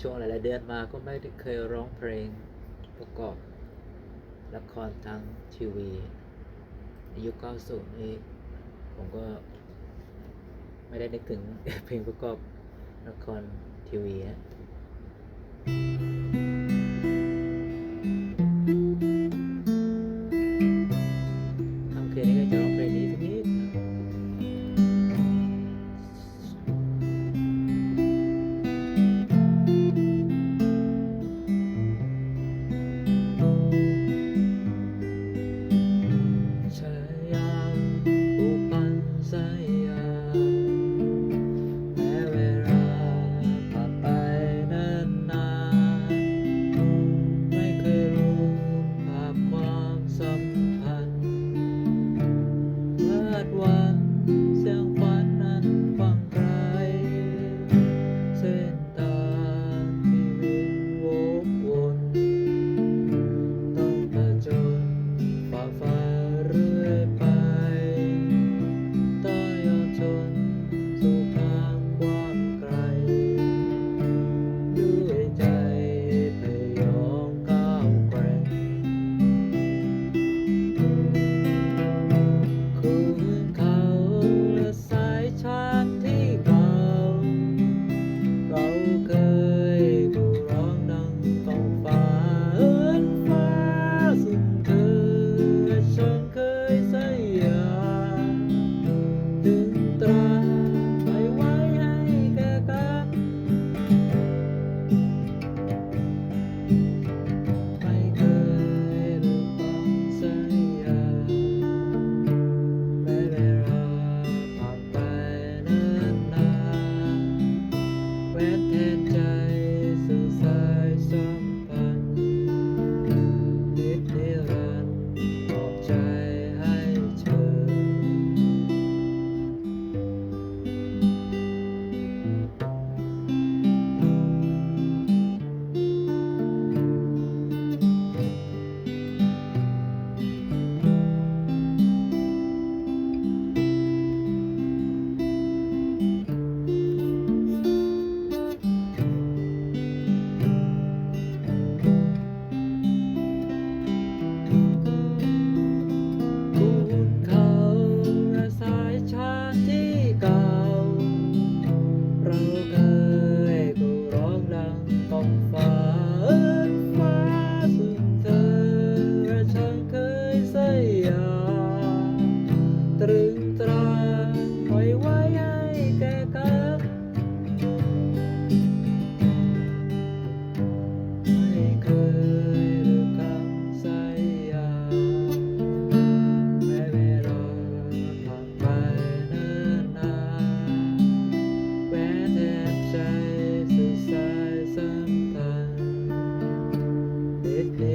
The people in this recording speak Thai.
ช่วงหลาย ๆ เดือนมาก็ไม่ได้เคยร้องเพลงประกอบละครทางทีวีอายุ90นี่ผมก็ไม่ได้นึกถึงเพลงประกอบละครทีวีนะ